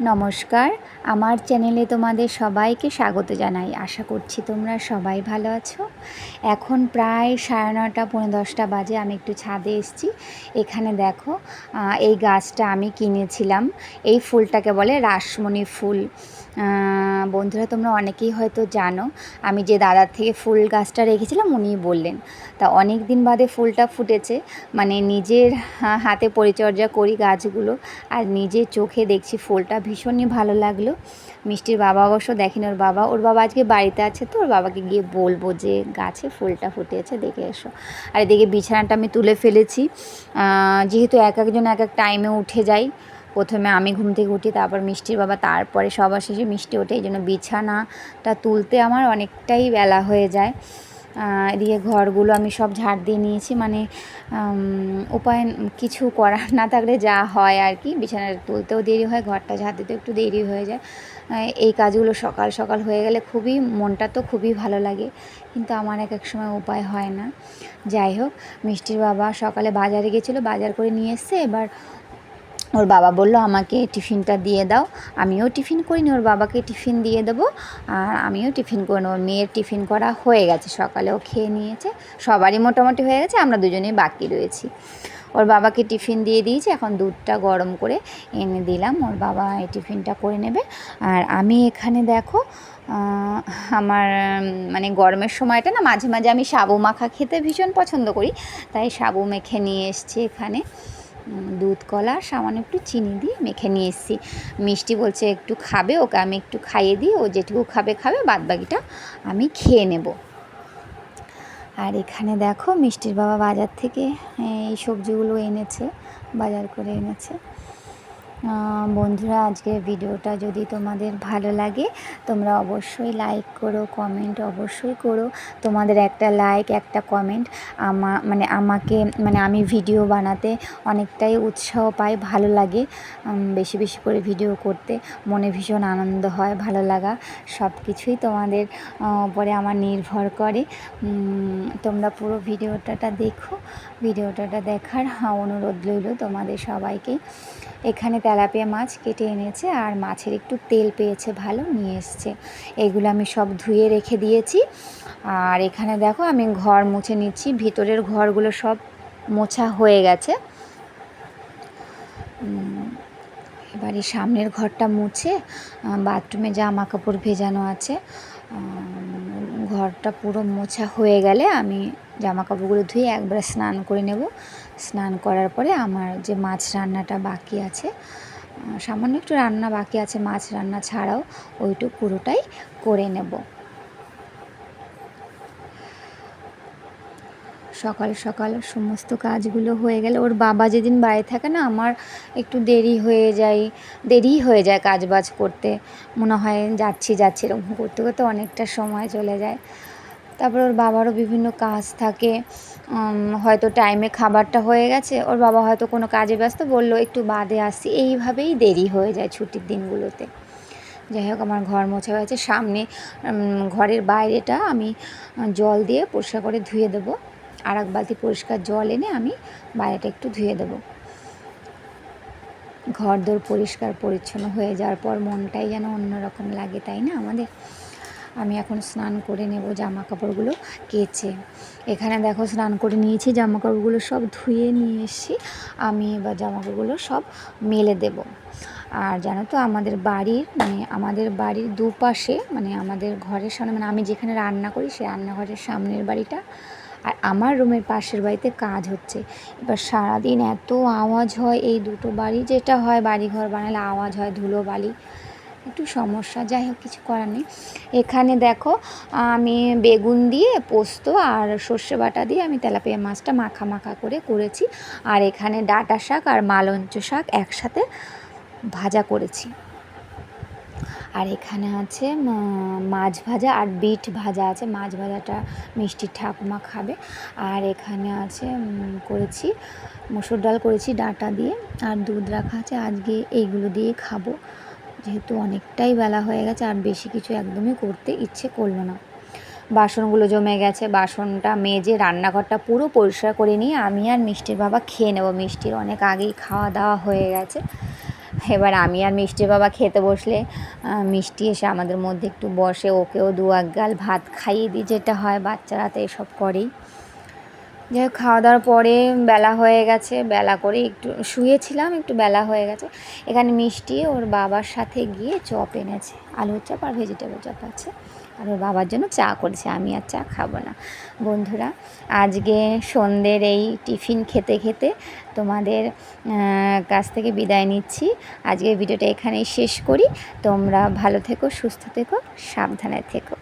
নমস্কার। আমার চ্যানেলে তোমাদের সবাইকে স্বাগত জানাই। আশা করছি তোমরা সবাই ভালো আছো। এখন প্রায় সাড়ে নটা পৌনে দশটা বাজে, আমি একটু ছাদে এসেছি। এখানে দেখো এই গাছটা আমি কিনেছিলাম। এই ফুলটাকে বলে রাসমণি ফুল। বন্ধুরা, তোমরা অনেকেই হয়তো জানো, আমি যে দাদার থেকে ফুল গাছটা রেখেছিলাম, উনিই বললেন। তা অনেক দিন বাদে ফুলটা ফুটেছে। মানে নিজের হাতে পরিচর্যা করি গাছগুলো, আর নিজের চোখে দেখছি ফুলটা। ভীষণই ভালো লাগল। মিষ্টির বাবা অবশ্য দেখেন, ওর বাবা ওর বাবা আজকে বাড়িতে আছে তো, ওর বাবাকে গিয়ে বলব যে গাছে ফুলটা ফুটেছে, দেখে এসো। আর এদিকে বিছানাটা আমি তুলে ফেলেছি। যেহেতু এক একজন এক এক টাইমে উঠে যাই, প্রথমে আমি ঘুম থেকে উঠি, তারপর মিষ্টির বাবা, তারপরে সবার শেষে মিষ্টি ওঠে। এই জন্য বিছানাটা তুলতে আমার অনেকটাই বেলা হয়ে যায়। এদিকে ঘরগুলো আমি সব ঝাড় দিয়ে নিয়েছি। মানে উপায় কিছু করার না থাকলে যা হয় আর কি বিছানা তুলতেও দেরি হয়, ঘরটা ঝাড় দিতেও একটু দেরি হয়ে যায়। এই কাজগুলো সকাল সকাল হয়ে গেলে খুবই, মনটা তো খুবই ভালো লাগে, কিন্তু আমার এক এক সময় উপায় হয় না। যাই হোক, মিষ্টির বাবা সকালে বাজারে গেছিল, বাজার করে নিয়ে এসছে, এবার ওর বাবা বলল, আমাকে টিফিনটা দিয়ে দাও। আমিও টিফিন করিনি, ওর বাবাকে টিফিন দিয়ে দেবো। আর আমিও টিফিন করে নেব মেয়ের টিফিন করা হয়ে গেছে সকালেও খেয়ে নিয়েছে, সবারই মোটামুটি হয়ে গেছে, আমরা দুজনেই বাকি রয়েছি। ওর বাবাকে টিফিন দিয়ে দিয়েছি, এখন দুধটা গরম করে এনে দিলাম, ওর বাবা এই টিফিনটা করে নেবে। আর আমি এখানে দেখো আমার মানে গরমের সময়টা না, মাঝে মাঝে আমি সাবু মাখা খেতে ভীষণ পছন্দ করি, তাই সাবু মেখে নিয়ে এসেছি এখানে। দুধ কলা, সামান্য একটু চিনি দিয়ে মেখে নিয়ে এসেছি। মিষ্টি বলছে, একটু খাবে ওকে, আমি একটু খাইয়ে দিই, ও যেটুকু খাবে খাবে বাদ বাকিটা আমি খেয়ে নেব। আর এখানে দেখো, মিষ্টির বাবা বাজার থেকে, এই সবজিগুলো এনেছে, বাজার করে এনেছে। বন্ধুরা, আজকের ভিডিওটা যদি তোমাদের ভালো লাগে, তোমরা অবশ্যই লাইক করো কমেন্ট অবশ্যই করো। তোমাদের একটা লাইক একটা কমেন্ট আমা মানে আমাকে মানে আমি ভিডিও বানাতে অনেকটাই উৎসাহ পাই, ভালো লাগে বেশি বেশি করে ভিডিও করতে। মনে ভীষণ আনন্দ হয়, ভালো লাগা সব কিছুই তোমাদের উপরে আমার নির্ভর করে। তোমরা পুরো ভিডিওটাটা দেখো, ভিডিওটাটা দেখার অনুরোধ রইল তোমাদের সবাইকে। এখানে তেলাপিয়া মাছ কেটে এনেছে আর মাছের একটু তেল পেয়েছে, ভালো নিয়ে এসছে। এগুলো আমি সব ধুয়ে রেখে দিয়েছি। আর এখানে দেখো আমি ঘর মুছে নিচ্ছি, ভিতরের ঘরগুলো সব মোছা হয়ে গেছে। এবারে সামনের ঘরটা মুছে বাথরুমে জামা কাপড় ভেজানো আছে। ঘরটা পুরো মোছা হয়ে গেলে আমি জামা কাপড়গুলো ধুয়ে একবার স্নান করে নেব। স্নান করার পরে আমার যে মাছ রান্নাটা বাকি আছে সামান্য একটু রান্না বাকি আছে, মাছ রান্না ছাড়াও ওইটুকু পুরোটাই করে নেব। সকাল সকাল সমস্ত কাজগুলো হয়ে গেলে, ওর বাবা যেদিন বাড়ি থাকে না, আমার একটু দেরি হয়ে যায় দেরি হয়ে যায় কাজ বাজ করতে। মনে হয় যাচ্ছি যাচ্ছি, এরকম করতে করতে অনেকটা সময় চলে যায়। তারপর ওর বাবারও বিভিন্ন কাজ থাকে। হয়তো টাইমে খাবারটা হয়ে গেছে, ওর বাবা হয়তো কোনো কাজে ব্যস্ত, বলল, একটু বাদে আসছি এইভাবেই দেরি হয়ে যায় ছুটির দিনগুলোতে। যাই হোক, আমার ঘর মোছা হয়েছে। সামনে ঘরের বাইরেটা আমি জল দিয়ে পরিষ্কার করে ধুয়ে দেবো। আর এক বালতি পরিষ্কার জল এনে আমি বাইরেটা একটু ধুয়ে দেবো। ঘর দোর পরিষ্কার পরিচ্ছন্ন হয়ে যাওয়ার পর মনটাই যেন অন্যরকম লাগে, তাই না, আমাদের? আমি এখন স্নান করে নেব জামা কাপড়গুলো কেচে। এখানে দেখো স্নান করে নিয়েছি জামা কাপড়গুলো সব ধুয়ে নিয়ে এসেছি। আমি এবার জামা কাপড়গুলো সব মেলে দেব। আর জানো তো, আমাদের বাড়ির মানে আমাদের বাড়ির দুপাশে মানে আমাদের ঘরের সামনে মানে আমি যেখানে রান্না করি সেই রান্নাঘরের সামনের বাড়িটা। আর আমার রুমের পাশের বাড়িতে কাজ হচ্ছে। এবার সারাদিন এত আওয়াজ হয়, এই দুটো বাড়ি যেটা হয় বাড়ি ঘর বানালে আওয়াজ হয় ধুলো বালি। একটু সমস্যা, যাই হোক কিছু করার নেই। এখানে দেখো, আমি বেগুন দিয়ে পোস্ত আর সর্ষে বাটা দিয়ে আমি তেলাপিয়া মাছটা মাখা মাখা করে করেছি। আর এখানে ডাঁটা শাক আর মালঞ্চ শাক একসাথে ভাজা করেছি। আর এখানে আছে মাছ ভাজা আর বিট ভাজা আছে। মাছ ভাজাটা মিষ্টি ঠাকুমা খাবে। আর এখানে আছে করেছি, মসুর ডাল করেছি ডাঁটা দিয়ে। আর দুধ রাখা আছে, আজকে এইগুলো দিয়ে খাব। যেহেতু অনেকটাই বেলা হয়ে গেছে আর বেশি কিছু একদমই করতে ইচ্ছে করল না। বাসনগুলো জমে গেছে, বাসনটা মেজে রান্নাঘরটা পুরো পরিষ্কার করে নিয়ে আমি আর মিষ্টির বাবা খেয়ে নেব। মিষ্টির অনেক আগেই খাওয়া দাওয়া হয়ে গেছে। এবার আমি আর মিষ্টির বাবা খেতে বসলে মিষ্টি এসে আমাদের মধ্যে একটু বসে, ওকেও দু এক গাল ভাত খাইয়ে দিই, যেটা হয় বাচ্চারা তো এসব করেই। যাই হোক খাওয়া দাওয়ার পরে বেলা হয়ে গেছে, বেলা করে একটু শুয়েছিলাম, একটু বেলা হয়ে গেছে। এখানে মিষ্টি ওর বাবার সাথে গিয়ে চপ এনেছে। আলুর চপ আর ভেজিটেবল চপ আছে। আর ওর বাবার জন্য চা করেছে, আমি আর চা খাব না। বন্ধুরা, আজকে সন্ধ্যের এই টিফিন খেতে খেতে তোমাদের কাছ থেকে বিদায় নিচ্ছি। আজকের ভিডিওটা এখানেই শেষ করি। তোমরা ভালো থেকো, সুস্থ থেকো, সাবধানে থেকো।